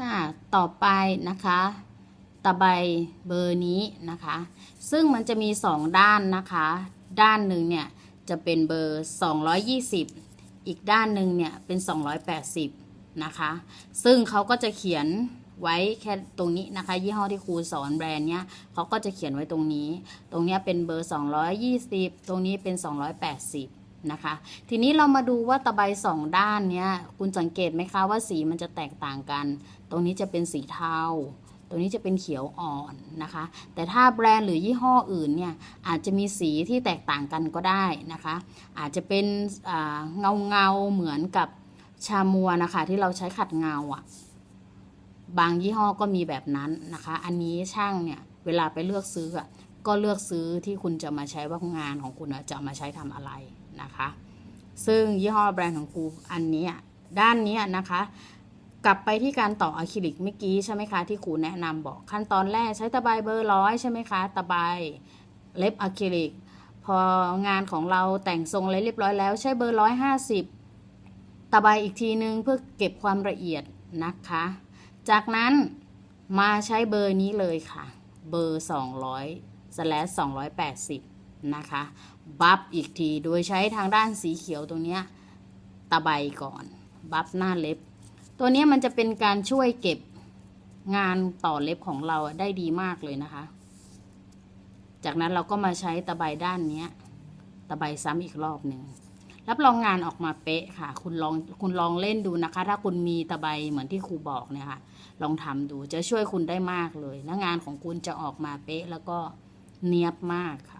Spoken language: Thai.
ค่ะ ต่อไปนะคะ ตะไบเบอร์นี้นะคะ ซึ่งมันจะมี 2 ด้านนะคะ ด้านหนึ่งเนี่ยจะเป็นเบอร์ 220 อีกด้านหนึ่งเนี่ยเป็น 280 นะคะ ซึ่งเขาก็จะเขียนไว้แค่ตรงนี้นะคะ ยี่ห้อที่ครูสอนแบรนด์เนี้ยเขาก็จะเขียนไว้ตรงนี้ ตรงเนี้ยเป็นเบอร์ 220 ตรงนี้เป็น 280 นะคะ ทีนี้เรามาดูว่าตะไบสองด้านเนี้ยคุณสังเกตไหมคะว่าสีมันจะแตกต่างกัน ตรงนี้จะเป็นสีเทาตรงนี้จะเป็นเขียวอ่อนนะคะ แต่ถ้าแบรนด์หรือยี่ห้ออื่นเนี่ยอาจจะมีสีที่แตกต่างกันก็ได้นะคะ อาจจะเป็นเงาเงาเหมือนกับชามัวนะคะ ที่เราใช้ขัดเงาอะ่ะ บางยี่ห้อก็มีแบบนั้นนะคะ อันนี้ช่างเนี่ยเวลาไปเลือกซื้ออะ ก็เลือกซื้อที่คุณจะมาใช้ว่างานของคุณจะมาใช้ทำอะไรนะคะ ซึ่งยี่ห้อแบรนด์ของครูอันนี้ด้านนี้นะคะ กลับไปที่การต่ออะคริลิกเมื่อกี้ใช่ไหมคะที่ครูแนะนำบอกขั้นตอนแรกใช้ตะไบเบอร์ร้อยใช่ไหมคะตะไบเล็บอะคริลิกพองานของเราแต่งทรงอะไรเรียบร้อยแล้ว ใช้เบอร์ร้อยห้าสิบตะไบอีกทีนึงเพื่อเก็บความละเอียดนะคะ จากนั้นมาใช้เบอร์นี้เลยค่ะ เบอร์200 slash 280 นะคะ บัฟอีกทีโดยใช้ทางด้านสีเขียวตรงนี้ตะไบก่อน บัฟหน้าเล็บ ตัวนี้มันจะเป็นการช่วยเก็บงานต่อเล็บของเราได้ดีมากเลยนะคะ จากนั้นเราก็มาใช้ตะไบด้านนี้ตะไบซ้ำอีกรอบหนึ่งรับรองงานออกมาเป๊ะค่ะ คุณลองคุณลองเล่นดูนะคะ ถ้าคุณมีตะไบเหมือนที่ครูบอกเนี่ยค่ะ ลองทำดูจะช่วยคุณได้มากเลย และงานของคุณจะออกมาเป๊ะแล้วก็ เนียบมากค่ะ